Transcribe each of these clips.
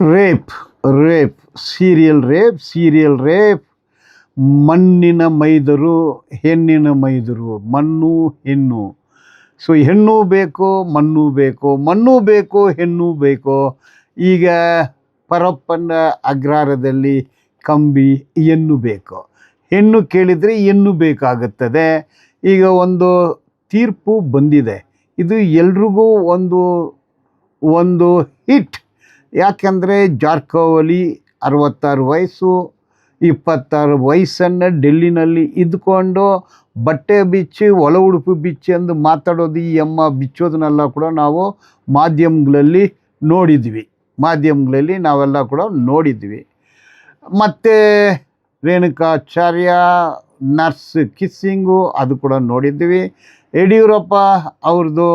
Rape rape, serial rape serial rape. ಮಣ್ಣಿನ ಮೈದರು, ಹೆಣ್ಣಿನ ಮೈದರು, ಮಣ್ಣು, ಹೆಣ್ಣು. ಸೊ, ಹೆಣ್ಣು ಬೇಕು, ಮಣ್ಣು ಬೇಕು ಮಣ್ಣು ಬೇಕು, ಹೆಣ್ಣು ಬೇಕು. ಈಗ ಪರಪ್ಪನ ಅಗ್ರಾರದಲ್ಲಿ ಕಂಬಿ ಹೆಣ್ಣು ಬೇಕು. ಹೆಣ್ಣು ಕೇಳಿದರೆ ಹೆಣ್ಣು ಬೇಕಾಗುತ್ತದೆ. ಈಗ ಒಂದು ತೀರ್ಪು ಬಂದಿದೆ. ಇದು ಎಲ್ರಿಗೂ ಒಂದು ಒಂದು ಹಿಟ್. ಯಾಕೆಂದರೆ ಜಾರ್ಕೋವಲಿ ಅರವತ್ತಾರು ವಯಸ್ಸು, ಇಪ್ಪತ್ತಾರು ವಯಸ್ಸನ್ನು ಡೆಲ್ಲಿನಲ್ಲಿ ಇದ್ದುಕೊಂಡು ಬಟ್ಟೆ ಬಿಚ್ಚಿ ಒಳ ಉಡುಪು ಬಿಚ್ಚಿ ಎಂದು ಮಾತಾಡೋದು ಈ ಅಮ್ಮ ಬಿಚ್ಚೋದನ್ನೆಲ್ಲ ಕೂಡ ನಾವು ಮಾಧ್ಯಮಗಳಲ್ಲಿ ನೋಡಿದ್ವಿ. ಮಾಧ್ಯಮಗಳಲ್ಲಿ ನಾವೆಲ್ಲ ಕೂಡ ನೋಡಿದ್ವಿ. ಮತ್ತು ರೇಣುಕಾಚಾರ್ಯ, ನರ್ಸ್ ಕಿಸ್ಸಿಂಗು ಅದು ಕೂಡ ನೋಡಿದ್ವಿ. ಯಡಿಯೂರಪ್ಪ ಅವ್ರದ್ದು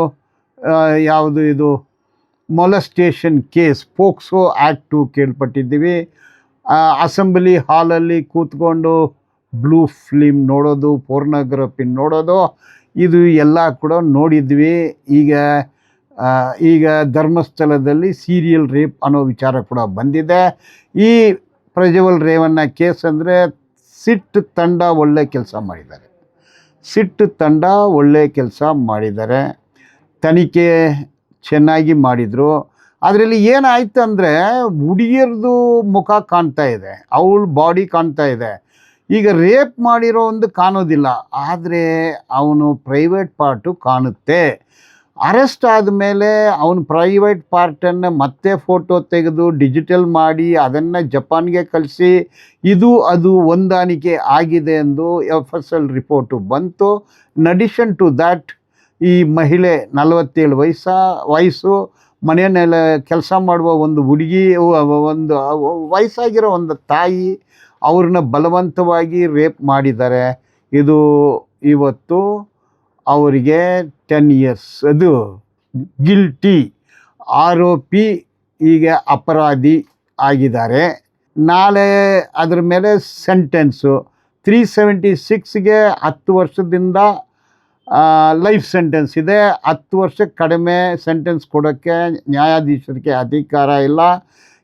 ಯಾವುದು ಇದು ಮೊಲಸ್ಟೇಷನ್ ಕೇಸ್ ಪೋಕ್ಸೋ ಆ್ಯಕ್ಟು ಕೇಳ್ಪಟ್ಟಿದ್ದೀವಿ. ಅಸೆಂಬ್ಲಿ ಹಾಲಲ್ಲಿ ಕೂತ್ಕೊಂಡು ಬ್ಲೂ ಫಿಲಿಮ್ ನೋಡೋದು ಪೋರ್ನೋಗ್ರಫಿ ನೋಡೋದು, ಇದು ಎಲ್ಲ ಕೂಡ ನೋಡಿದ್ವಿ. ಈಗ ಈಗ ಧರ್ಮಸ್ಥಳದಲ್ಲಿ ಸೀರಿಯಲ್ ರೇಪ್ ಅನ್ನೋ ವಿಚಾರ ಕೂಡ ಬಂದಿದೆ. ಈ ಪ್ರಜ್ವಲ್ ರೇವಣ್ಣ ಕೇಸ್ ಅಂದರೆ ಸಿಟ್ಟು ತಂಡ ಒಳ್ಳೆ ಕೆಲಸ ಮಾಡಿದ್ದಾರೆ. ಸಿಟ್ಟು ತಂಡ ಒಳ್ಳೆ ಕೆಲಸ ಮಾಡಿದ್ದಾರೆ. ತನಿಖೆ ಚೆನ್ನಾಗಿ ಮಾಡಿದರು. ಅದರಲ್ಲಿ ಏನಾಯ್ತು ಅಂದರೆ ಹುಡುಗಿಯರ್ದು ಮುಖ ಕಾಣ್ತಾ ಇದೆ, ಅವಳ ಬಾಡಿ ಕಾಣ್ತಾ ಇದೆ. ಈಗ ರೇಪ್ ಮಾಡಿರೋ ಒಂದು ಕಾಣೋದಿಲ್ಲ, ಆದರೆ ಅವನು ಪ್ರೈವೇಟ್ ಪಾರ್ಟು ಕಾಣುತ್ತೆ. ಅರೆಸ್ಟ್ ಆದಮೇಲೆ ಅವನು ಪ್ರೈವೇಟ್ ಪಾರ್ಟನ್ನು ಮತ್ತೆ ಫೋಟೋ ತೆಗೆದು ಡಿಜಿಟಲ್ ಮಾಡಿ ಅದನ್ನು ಜಪಾನ್ಗೆ ಕಳಿಸಿ, ಇದು ಅದು ಹೊಂದಾಣಿಕೆ ಆಗಿದೆ ಎಂದು ಎಫ್ ಎಸ್ ಎಲ್ ರಿಪೋರ್ಟು ಬಂತು. ನಡಿಷನ್ ಟು ದ್ಯಾಟ್ ಈ ಮಹಿಳೆ ನಲವತ್ತೇಳು ವಯಸ್ಸ, ವಯಸ್ಸು ಮನೆಯನ್ನೆಲ್ಲ ಕೆಲಸ ಮಾಡುವ ಒಂದು ಹುಡುಗಿ ಒಂದು ವಯಸ್ಸಾಗಿರೋ ಒಂದು ತಾಯಿ, ಅವ್ರನ್ನ ಬಲವಂತವಾಗಿ ರೇಪ್ ಮಾಡಿದ್ದಾರೆ. ಇದು ಇವತ್ತು ಅವರಿಗೆ ಟೆನ್ ಇಯರ್ಸ್ ಅದು ಗಿಲ್ಟಿ ಆರೋಪಿ ಈಗ ಅಪರಾಧಿ ಆಗಿದ್ದಾರೆ. ನಾಳೆ ಅದರ ಮೇಲೆ ಸೆಂಟೆನ್ಸು ತ್ರೀ ಸೆವೆಂಟಿ ಸಿಕ್ಸ್ಗೆ ಹತ್ತು ವರ್ಷದಿಂದ ಲೈಫ್ ಸೆಂಟೆನ್ಸ್ ಇದೆ. ಹತ್ತು ವರ್ಷಕ್ಕೆ ಕಡಿಮೆ ಸೆಂಟೆನ್ಸ್ ಕೊಡೋಕ್ಕೆ ನ್ಯಾಯಾಧೀಶರಿಗೆ ಅಧಿಕಾರ ಇಲ್ಲ.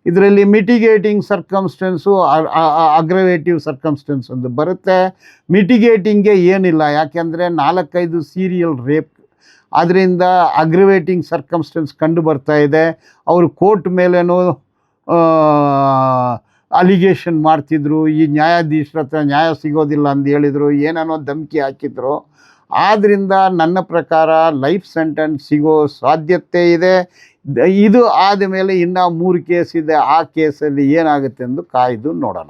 ಇದರಲ್ಲಿ ಮಿಟಿಗೇಟಿಂಗ್ ಸರ್ಕಮ್ಸ್ಟೆನ್ಸು ಅಗ್ರವೇಟಿವ್ ಸರ್ಕಮ್ಸ್ಟೆನ್ಸ್ ಅಂತ ಬರುತ್ತೆ. ಮಿಟಿಗೇಟಿಂಗ್ಗೆ ಏನಿಲ್ಲ, ಯಾಕೆಂದರೆ ನಾಲ್ಕೈದು ಸೀರಿಯಲ್ ರೇಪ್ ಅದರಿಂದ ಅಗ್ರಿವೇಟಿಂಗ್ ಸರ್ಕಮ್ಸ್ಟೆನ್ಸ್ ಕಂಡು ಬರ್ತಾ ಇದೆ. ಅವರು ಕೋರ್ಟ್ ಮೇಲೇನೂ ಅಲಿಗೇಷನ್ ಮಾಡ್ತಿದ್ರು. ಈ ನ್ಯಾಯಾಧೀಶರ ಹತ್ರ ನ್ಯಾಯ ಸಿಗೋದಿಲ್ಲ ಅಂತ ಹೇಳಿದರು. ಏನೇನೋ ಧಮಕಿ ಹಾಕಿದ್ರು. ಆದ್ದರಿಂದ ನನ್ನ ಪ್ರಕಾರ ಲೈಫ್ ಸೆಂಟೆನ್ಸ್ ಸಿಗೋ ಸಾಧ್ಯತೆ ಇದೆ. ಇದು ಆದ ಮೇಲೆ ಇನ್ನೂ ಮೂರು ಕೇಸ್ ಇದೆ. ಆ ಕೇಸಲ್ಲಿ ಏನಾಗುತ್ತೆ ಎಂದು ಕಾಯ್ದು ನೋಡೋಣ.